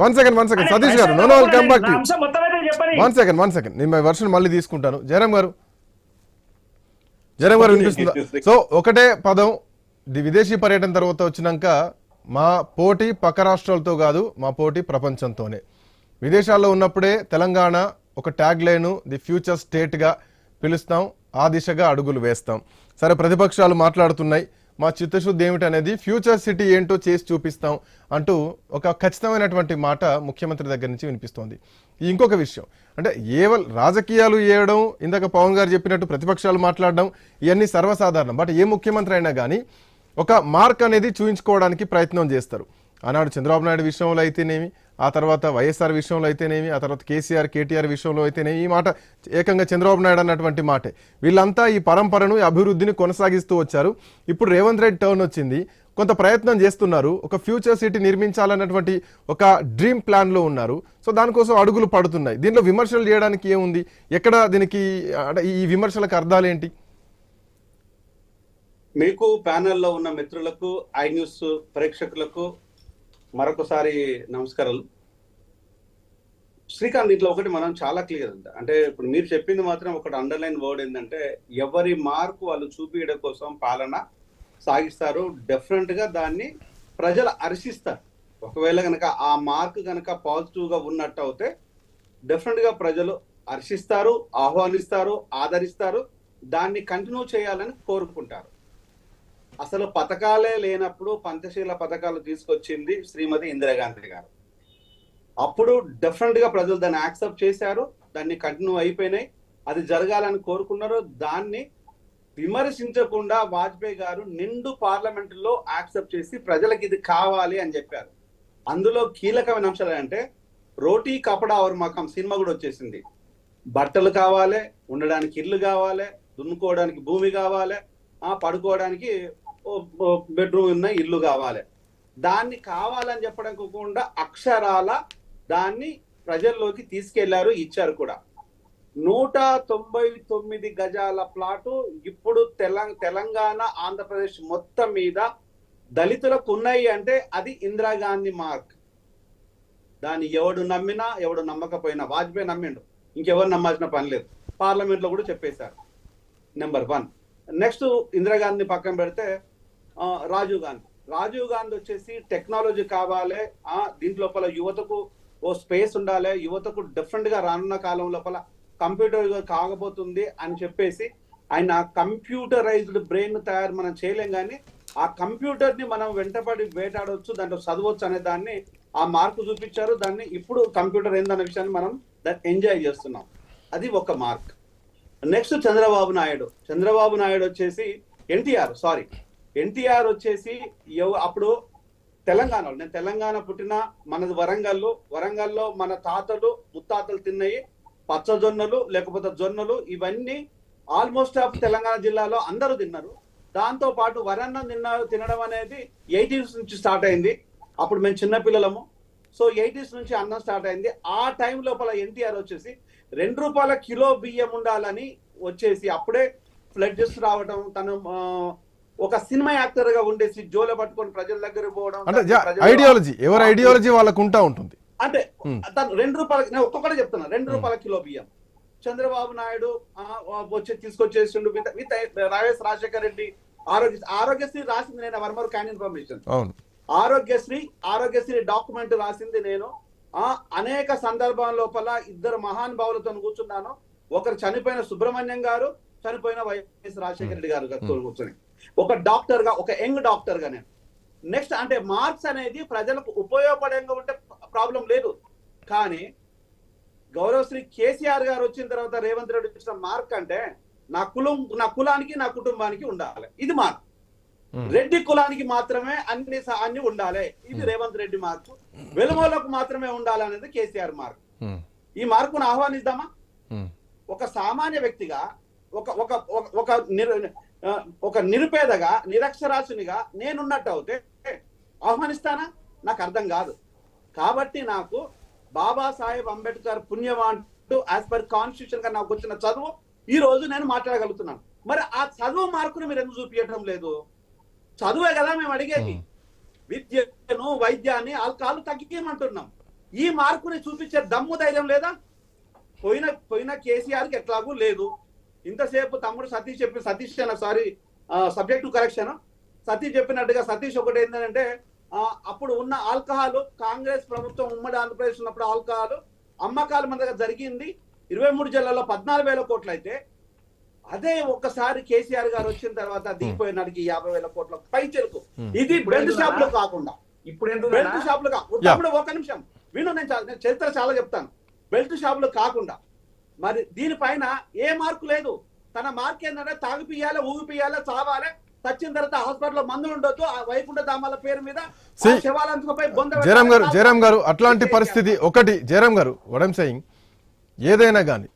One second one second Satish గారు no no come back చెప్పని one second one second నేను my version మళ్ళీ తీసుకుంటాను. జయరామ్ గారు. జయరామ్ గారు వినిపిస్తుందా? సో ఒకటే పదం. విదేశీ పర్యటన తర్వాత వచ్చినాక మా పోటీ పక్క రాష్ట్రాలతో కాదు మా పోటీ ప్రపంచంతోనే. విదేశాల్లో ఉన్నప్పుడే తెలంగాణ ఒక ట్యాగ్ లైన్ ది ఫ్యూచర్ స్టేట్గా పిలుస్తాం ఆ దిశగా అడుగులు వేస్తాం. సరే ప్రతిపక్షాలు మాట్లాడుతున్నాయి. మా చిత్తశుద్ధి ఏమిటనేది ఫ్యూచర్ సిటీ ఏంటో చేసి చూపిస్తాం అంటూ ఒక ఖచ్చితమైనటువంటి మాట ముఖ్యమంత్రి దగ్గర నుంచి వినిపిస్తోంది. ఇంకొక విషయం అంటే ఏవల్ రాజకీయాలు వేయడం ఇందాక పవన్ గారు చెప్పినట్టు ప్రతిపక్షాలు మాట్లాడడం ఇవన్నీ సర్వసాధారణం. బట్ ఏ ముఖ్యమంత్రి అయినా కానీ ఒక మార్క్ అనేది చూయించుకోవడానికి ప్రయత్నం చేస్తారు. ఆనాడు చంద్రబాబు నాయుడు విషయంలో అయితేనేమి ఆ తర్వాత వైఎస్ఆర్ విషయంలో అయితేనేమి ఆ తర్వాత కేసీఆర్ కేటీఆర్ విషయంలో అయితేనేమి ఈ మాట ఏకంగా చంద్రబాబు నాయుడు అన్నటువంటి మాటే. వీళ్ళంతా ఈ పరంపరను అభివృద్ధిని కొనసాగిస్తూ వచ్చారు. ఇప్పుడు రేవంత్ రెడ్డి టర్న్ వచ్చింది. కొంత ప్రయత్నం చేస్తున్నారు. ఒక ఫ్యూచర్ సిటీ నిర్మించాలన్నటువంటి ఒక డ్రీమ్ ప్లాన్లో ఉన్నారు. సో దానికోసం అడుగులు పడుతున్నాయి. దీనిలో విమర్శలు చేయడానికి ఏముంది? ఎక్కడ దీనికి ఈ విమర్శలకు అర్థాలు ఏంటి? మీకు ప్యానెల్లో ఉన్న మిత్రులకు ఐ న్యూస్ ప్రేక్షకులకు మరొకసారి నమస్కారాలు. శ్రీకాంత్ ఇంట్లో ఒకటి మనం చాలా క్లియర్ అంట. అంటే ఇప్పుడు మీరు చెప్పింది మాత్రం ఒకటి అండర్లైన్ వర్డ్ ఏంటంటే ఎవరి మార్కు వాళ్ళు చూపించడం కోసం పాలన సాగిస్తారు డెఫినెట్గా దాన్ని ప్రజలు హర్షిస్తారు ఒకవేళ కనుక ఆ మార్క్ కనుక పాజిటివ్గా ఉన్నట్టు అయితే డెఫినెట్గా ప్రజలు హర్షిస్తారు ఆహ్వానిస్తారు ఆదరిస్తారు దాన్ని కంటిన్యూ చేయాలని కోరుకుంటారు. అసలు పథకాలే లేనప్పుడు పంచశీల పథకాలు తీసుకొచ్చింది శ్రీమతి ఇందిరాగాంధీ గారు. అప్పుడు డెఫినెట్గా ప్రజలు దాన్ని యాక్సెప్ట్ చేశారు దాన్ని కంటిన్యూ అయిపోయినాయి. అది జరగాలని కోరుకున్నారు. దాన్ని విమర్శించకుండా వాజ్పేయి గారు నిండు పార్లమెంట్లో యాక్సెప్ట్ చేసి ప్రజలకు ఇది కావాలి అని చెప్పారు. అందులో కీలకమైన అంశాలు అంటే రోటీ కపడా అవర్ మకం సినిమా కూడా వచ్చేసింది. బట్టలు కావాలి ఉండడానికి ఇల్లు కావాలి దున్నుకోవడానికి భూమి కావాలి ఆ పడుకోవడానికి బెడ్రూమ్ ఉన్న ఇల్లు కావాలి. దాన్ని కావాలని చెప్పడం కాకుండా అక్షరాల దాన్ని ప్రజల్లోకి తీసుకెళ్ళారు ఇచ్చారు కూడా. నూట తొంభై తొమ్మిది గజాల ప్లాటు ఇప్పుడు తెలంగాణ తెలంగాణ ఆంధ్రప్రదేశ్ మొత్తం మీద దళితులకు ఉన్నాయి అంటే అది ఇందిరాగాంధీ మార్క్. దాన్ని ఎవడు నమ్మినా ఎవడు నమ్మకపోయినా వాజ్పేయి నమ్మిండు. ఇంకెవరు నమ్మాల్సిన పని లేదు. పార్లమెంట్లో కూడా చెప్పేశారు. నెంబర్ వన్ నెక్స్ట్ ఇందిరాగాంధీ పక్కన పెడితే రాజీవ్ గాంధీ. రాజీవ్ గాంధీ వచ్చేసి టెక్నాలజీ కావాలి. దీంట్ లోపల యువతకు ఓ స్పేస్ ఉండాలి. యువతకు డిఫరెంట్గా రానున్న కాలం లోపల కంప్యూటర్ కాగబోతుంది అని చెప్పేసి ఆయన కంప్యూటరైజ్డ్ బ్రెయిన్ తయారు మనం చేయలేం కానీ ఆ కంప్యూటర్ని మనం వెంటపడి వేటాడవచ్చు దాంట్లో చదవచ్చు అనే దాన్ని ఆ మార్కు చూపించారు. దాన్ని ఇప్పుడు కంప్యూటర్ ఏందన్న విషయాన్ని మనం దాన్ని ఎంజాయ్ చేస్తున్నాం. అది ఒక మార్క్. నెక్స్ట్ చంద్రబాబు నాయుడు. చంద్రబాబు నాయుడు వచ్చేసి ఎన్టీఆర్ సారీ ఎన్టీఆర్ వచ్చేసి అప్పుడు తెలంగాణలో నేను తెలంగాణ పుట్టిన మనది వరంగల్లో. వరంగల్లో మన తాతలు ముత్తాతలు తిన్నాయి పచ్చజొన్నలు లేకపోతే జొన్నలు ఇవన్నీ ఆల్మోస్ట్ ఆఫ్ తెలంగాణ జిల్లాలో అందరూ తిన్నారు. దాంతో పాటు వరన్నం తిన్న తినడం అనేది ఎయిటీస్ నుంచి స్టార్ట్ అయింది. అప్పుడు మేము చిన్నపిల్లలము సో ఎయిటీస్ నుంచి అన్నం స్టార్ట్ అయింది. ఆ టైం లోపల ఎన్టీఆర్ వచ్చేసి రెండు రూపాయల కిలో బియ్యం ఉండాలని వచ్చేసి అప్పుడే ఫ్లడ్జెస్ రావడం తను ఒక సినిమా యాక్టర్గా ఉండేసి జోల పట్టుకొని ప్రజల దగ్గర పోవడం అంటే ఐడియాలజీ ఎవరి ఐడియాలజీ వాళ్ళకు ఉంటా ఉంటుంది. అంటే. తను రెండు రూపాయలకి నేను ఒక్కొక్కటే చెప్తున్నా రెండు రూపాయల కిలో బియ్యం. చంద్రబాబు నాయుడు వచ్చి తీసుకొచ్చేసిండు విత్ వైఎస్ రాజశేఖర రెడ్డి ఆరోగ్య ఆరోగ్యశ్రీ రాసింది నేను వర్మర్ can information Aarogyasri Aarogyasri document రాసింది నేను. ఆ అనేక సందర్భాల లోపల ఇద్దరు మహానుభావులతో కూర్చున్నాను. ఒకరు చనిపోయిన సుబ్రహ్మణ్యం గారు చనిపోయిన వైఎస్ రాజశేఖర రెడ్డి గారు కూర్చొని. ఒక డాక్టర్గా ఒక యంగ్ డాక్టర్గా నేను నెక్స్ట్ అంటే మార్క్స్ అనేది ప్రజలకు ఉపయోగపడంగా ఉంటే ప్రాబ్లం లేదు. కానీ గౌరవశ్రీ కేసీఆర్ గారు వచ్చిన తర్వాత రేవంత్ రెడ్డి ఇచ్చిన మార్క్ అంటే నా కులం నా కులానికి నా కుటుంబానికి ఉండాలి. ఇది మార్క్. రెడ్డి కులానికి మాత్రమే అన్ని అన్ని ఉండాలి. ఇది. రేవంత్ రెడ్డి మార్కు. వెలుమలకు మాత్రమే ఉండాలి అనేది కేసీఆర్ మార్క్. ఈ మార్కును ఆహ్వానిద్దామా? ఒక సామాన్య వ్యక్తిగా ఒక ఒక ఒక- ఒక నిరుపేదగా నిరక్షరాస్యునిగా నేనున్నట్టు అవుతే ఆహ్వానిస్తానా? నాకు అర్థం కాదు. కాబట్టి నాకు బాబాసాహెబ్ అంబేద్కర్ పుణ్యవాంటు యాజ్ పర్ కాన్స్టిట్యూషన్గా నాకు వచ్చిన చదువు ఈ రోజు నేను మాట్లాడగలుగుతున్నాను. మరి ఆ చదువు మార్కును మీరు ఎందుకు చూపించడం లేదు? చదువే కదా మేము అడిగేది. విద్యను వైద్యాన్ని ఆల్కాలు తగ్గియమంటున్నాం. ఈ మార్కుని చూపించే దమ్ము ధైర్యం లేదా? పోయిన పోయిన కేసీఆర్కి ఎట్లాగూ లేదు. ఇంతసేపు తమ్ముడు సతీష్ చెప్పి సతీష్ అన్న సారీ సబ్జెక్టు కరెక్షన్ సతీష్ చెప్పినట్టుగా సతీష్ ఒకటి ఏంటంటే అప్పుడు ఉన్న ఆల్కహాల్ కాంగ్రెస్ ప్రభుత్వం ఉమ్మడి ఆంధ్రప్రదేశ్ ఉన్నప్పుడు ఆల్కహాల్ అమ్మకాలు మన దగ్గర జరిగింది. ఇరవై మూడు జిల్లాల్లో పద్నాలుగు వేల కోట్లు అయితే అదే ఒక్కసారి కేసీఆర్ గారు వచ్చిన తర్వాత దిగిపోయినాడికి యాభై వేల కోట్ల పై చెరుకు. ఇది ఇప్పుడు బెల్ట్ షాప్లో? కాకుండా. ఇప్పుడు బెల్ట్ షాప్లో కా- Yeah. తమ్ముడు ఒక నిమిషం. విను నేను చరిత్ర చాలా చెప్తాను. బెల్ట్ షాప్లో కాకుండా మరి దీనిపైన ఏ మార్కు లేదు. తన మార్క్ ఏంటంటే తాగిపియాలి ఊగిపియాలి చావాలి. చచ్చిన తర్వాత హాస్పిటల్లో మందులు ఉండొద్దు. ఆ వైకుంఠ ధామాల పేరు మీద శవాలంతపై బొంద జయరామ్ గారు. జయరామ్ గారు అట్లాంటి పరిస్థితి ఒకటి. జయరామ్ గారు వడం సెయింగ్ ఏదైనా కానీ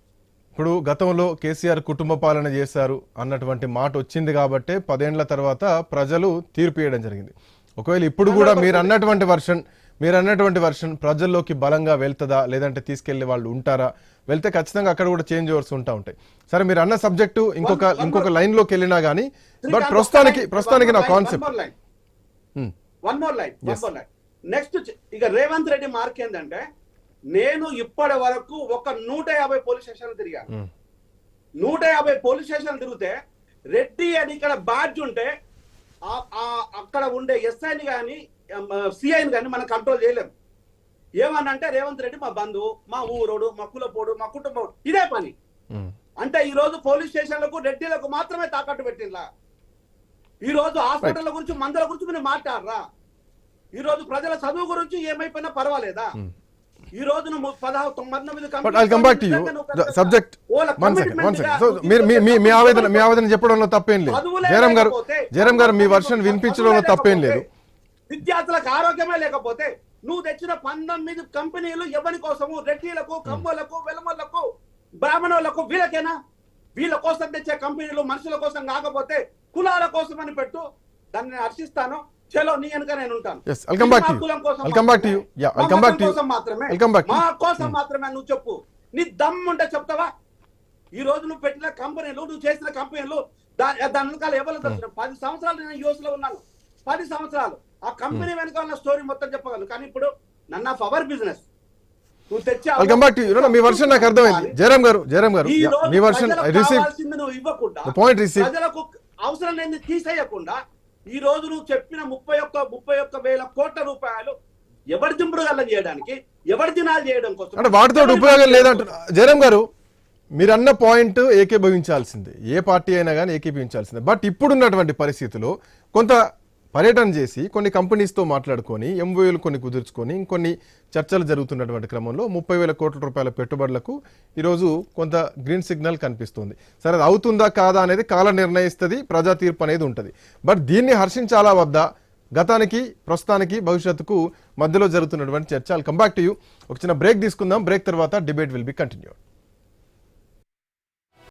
ఇప్పుడు గతంలో కేసీఆర్ కుటుంబ పాలన చేశారు అన్నటువంటి మాట వచ్చింది కాబట్టే పదేండ్ల తర్వాత ప్రజలు తీర్పు ఇవ్వడం జరిగింది. ఒకవేళ ఇప్పుడు కూడా మీరు అన్నటువంటి వర్షన్ మీరు అన్నటువంటి వర్షన్ ప్రజల్లోకి బలంగా వెళ్తుందా? లేదంటే తీసుకెళ్ళే వాళ్ళు ఉంటారా? వెళ్తే ఖచ్చితంగా అక్కడ కూడా చేంజ్ ఓవర్స్ ఉంటా ఉంటాయి. సరే మీరు అన్న సబ్జెక్టు ఇంకొక ఇంకొక లైన్లోకి వెళ్ళినా కానీ బట్ ప్రస్తుతానికి ప్రస్తుతానికి నా concept one more line one Yes. More line next ఇక రేవంత్ రెడ్డి మార్క్ ఏంటంటే నేను ఇప్పటి వరకు ఒక నూట యాభై పోలీస్ స్టేషన్లు తిరిగాను. నూట యాభై పోలీస్ స్టేషన్లు తిరిగితే రెడ్డి అని ఇక్కడ బ్యాడ్జ్ ఉంటే అక్కడ ఉండే ఎస్ఐని కానీ సిఐని కానీ మనం కంట్రోల్ చేయలేం. ఏమనంటే రేవంత్ రెడ్డి మా బంధువు మా ఊరోడు మా కులపోడు మా కుటుంబం ఇదే పని. అంటే ఈ రోజు పోలీస్ స్టేషన్లకు రెడ్డిలకు మాత్రమే తాకట్టు పెట్టిందా ఈ రోజు హాస్పిటల్ గురించి మందుల గురించి మీరు మాట్లాడరా? ఈ రోజు ప్రజల చదువు గురించి ఏమైపోయినా పర్వాలేదా? ఈ రోజు నువ్వు పదహారు పంతొమ్మిది but I come back to you subject వాళ్ళ వన్ సెకండ్ వన్ commitment సెకండ్గా సో మీరు మీ ఆవేదన మీ ఆవేదన చెప్పడంలో తప్పేం లేదు. జయరామ్ గారు జయరామ్ గారు మీ వర్షన్ వినిపించడంలో తప్పేం లేదు. విద్యార్థులకు ఆరోగ్యమే లేకపోతే నువ్వు తెచ్చిన పంతొమ్మిది కంపెనీలు ఎవరి కోసము? రెడ్డిలకు కమ్మలకు వెలమలకు బ్రాహ్మణులకు వీళ్ళకేనా? వీళ్ళ కోసం తెచ్చే కంపెనీలు మనుషుల కోసం కాకపోతే కులాల కోసం అని పెట్టు. దాన్ని నేను హర్షిస్తాను. చలో నీ వెనుక నేను ఉంటాను. కోసం I'll come back to you. మాత్రమే, మా. కోసం నువ్వు చెప్పు. నీ చెప్తావా? ఈ రోజు నువ్వు పెట్టిన కంపెనీలు నువ్వు చేసిన కంపెనీలు దాని వెనకాల ఎవరు తెచ్చిన పది సంవత్సరాలు నేను యూఎస్లో ఉన్నాను. పది సంవత్సరాలు. ఆ కంపెనీ వెనక ఉన్న స్టోరీ మొత్తం చెప్పగలను. కానీ ఇప్పుడు నన్న of our business. Back to me version నాకు అర్థమైంది. జయరామ్ గారు జయరామ్ గారు. మీ వర్షన్ రిసీవ్. ప్రజలకు అవసరం లేని తీసేయకుండా ఈ రోజు నువ్వు చెప్పిన ముప్పై ఒక్క ముప్పై ఒక్క వేల కోట్ల రూపాయలు ఎవరి దింపుడు గల్ల చేయడానికి ఎవరి దినాలు చేయడం కోసం? అంటే వాటితో ఉపయోగం లేదంటున్నా. జయరామ్ గారు మీరు అన్న పాయింట్ ఏకీభవించాల్సిందే. ఏ పార్టీ అయినా కానీ ఏకీభవించాల్సిందే. బట్ ఇప్పుడున్నటువంటి పరిస్థితిలో కొంత పర్యటన చేసి కొన్ని కంపెనీస్తో మాట్లాడుకొని ఎంఓయూలు కొన్ని కుదుర్చుకొని ఇంకొన్ని చర్చలు జరుగుతున్నటువంటి క్రమంలో ముప్పై వేల కోట్ల రూపాయల పెట్టుబడులకు ఈరోజు కొంత గ్రీన్ సిగ్నల్ కనిపిస్తుంది. సరే అది అవుతుందా కాదా అనేది కాలం నిర్ణయిస్తుంది ప్రజా తీర్పు అనేది ఉంటుంది. బట్ దీన్ని హర్షించాలా వద్దా? గతానికి ప్రస్తుతానికి భవిష్యత్తుకు మధ్యలో జరుగుతున్నటువంటి చర్చ. కమ్ బ్యాక్ టు యూ ఒక చిన్న బ్రేక్ తీసుకుందాం. బ్రేక్ తర్వాత డిబేట్ విల్ బి కంటిన్యూడ్